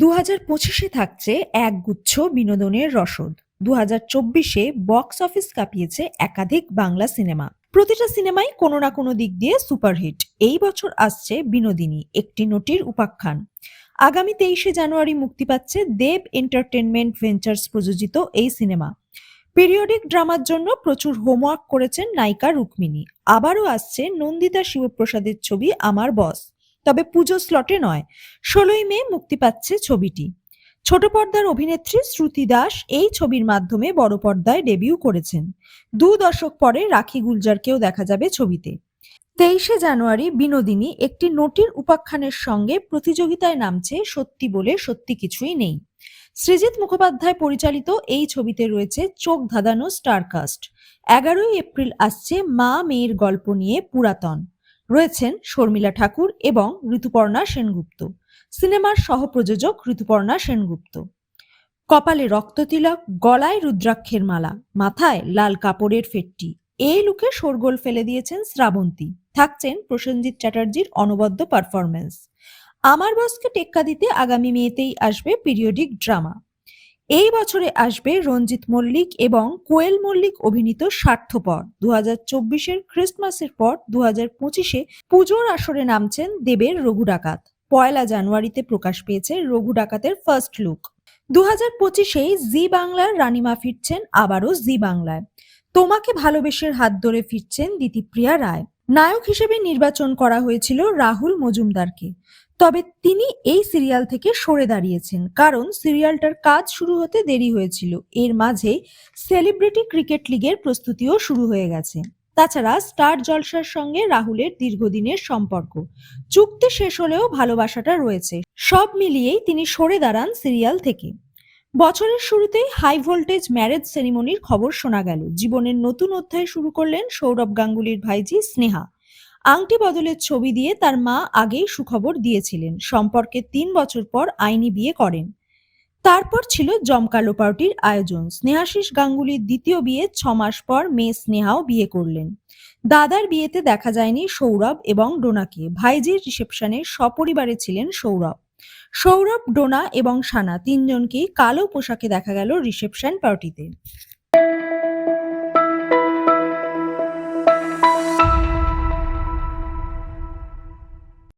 দু হাজার পঁচিশে থাকছে একগুচ্ছ বিনোদনের রসদ। দু হাজার চব্বিশে বক্স অফিস কাঁপিয়েছে একাধিক বাংলা সিনেমা প্রতিটা সিনেমাই কোনো না কোনো দিক দিয়ে সুপারহিট এই বছর আসছে বিনোদিনী, একটি নটির উপাখ্যান। আগামী তেইশে জানুয়ারি মুক্তি পাচ্ছে দেব এন্টারটেনমেন্ট ভেঞ্চার্স প্রযোজিত এই সিনেমা পিরিয়ডিক ড্রামার জন্য প্রচুর হোমওয়ার্ক করেছেন নায়িকা রুক্মিণী। আবারও আসছে নন্দিতা শিবপ্রসাদের ছবি আমার বস। তবে পুজো স্লটে নয়। ষোলোই মে মুক্তি পাচ্ছে ছবিটি। ছোট পর্দার অভিনেত্রী শ্রুতি দাস এই ছবির মাধ্যমে বড় পর্দায় ডেবিউ করেছেন। দু দশক পরে রাখি গুলজারকেও দেখা যাবে ছবিতে। তেইশে জানুয়ারি বিনোদিনী একটি নটির উপাখ্যানের সঙ্গে প্রতিযোগিতায় নামছে সত্যি বলে সত্যি কিছুই নেই। সৃজিত মুখোপাধ্যায় পরিচালিত এই ছবিতে রয়েছে চোখ ধাঁধানো স্টারকাস্ট। এগারোই এপ্রিল আসছে মা মেয়ের গল্প নিয়ে পুরাতন। রয়েছেন শর্মিলা ঠাকুর এবং ঋতুপর্ণা সেনগুপ্ত। সিনেমার সহপ্রযোজক ঋতুপর্ণা সেনগুপ্ত। কপালে রক্ততিলক গলায় রুদ্রাক্ষের মালা, মাথায় লাল কাপড়ের ফেটটি। এই লুকে শোরগোল ফেলে দিয়েছেন শ্রাবন্তী। থাকছেন প্রসেনজিৎ চ্যাটার্জির অনবদ্য পারফরমেন্স আমার বসকে টেক্কা দিতে আগামী মেয়েতেই আসবে পিরিয়ডিক ড্রামা। এই বছরে আসবে রঞ্জিত মল্লিক এবং কোয়েল মল্লিক অভিনীত স্বার্থপর। দু হাজার চব্বিশের পর দু হাজার পঁচিশে পুজোর আসরে নামছেন দেবের রঘু ডাকাত। পয়লা জানুয়ারিতে প্রকাশ পেয়েছে রঘু ডাকাতের ফার্স্ট লুক দু হাজার পঁচিশেই জি বাংলার রানিমা ফিরছেন, আবারও জি বাংলায়। তোমাকে ভালোবেসের হাত ধরে ফিরছেন দিতিপ্রিয়া রায়। নায়ক হিসেবে নির্বাচন করা হয়েছিল রাহুল মজুমদারকে। তবে তিনি এই সিরিয়াল থেকে সরে দাঁড়িয়েছেন, কারণ সিরিয়ালটার কাজ শুরু হতে দেরি হয়েছিল। এর মাঝে সেলিব্রিটি ক্রিকেট লিগের প্রস্তুতিও শুরু হয়ে গেছে। তাছাড়া স্টার জলসার সঙ্গে রাহুলের দীর্ঘদিনের সম্পর্ক। চুক্তি শেষ হলেও ভালোবাসাটা রয়েছে। সব মিলিয়েই তিনি সরে দাঁড়ান সিরিয়াল থেকে। বছরের শুরুতেই হাই ভোল্টেজ ম্যারেজ সেরিমনির খবর শোনা গেল। জীবনের নতুন অধ্যায় শুরু করলেন সৌরভ গাঙ্গুলির ভাইজি স্নেহা। আংটি বদলের ছবি দিয়ে তার মা আগেই সুখবর দিয়েছিলেন। সম্পর্কে তিন বছর পর আইনি বিয়ে করেন। তারপর ছিল জমকালো পার্টির আয়োজন। স্নেহাশিস গাঙ্গুলির দ্বিতীয় বিয়ে ছ মাস পর মেয়ে স্নেহাও বিয়ে করলেন। দাদার বিয়েতে দেখা যায়নি সৌরভ এবং ডোনাকে ভাইজির রিসেপশনে সপরিবারে ছিলেন সৌরভ। সৌরভ ডোনা এবং সানা তিনজনকেই কালো পোশাকে দেখা গেল রিসেপশন পার্টিতে।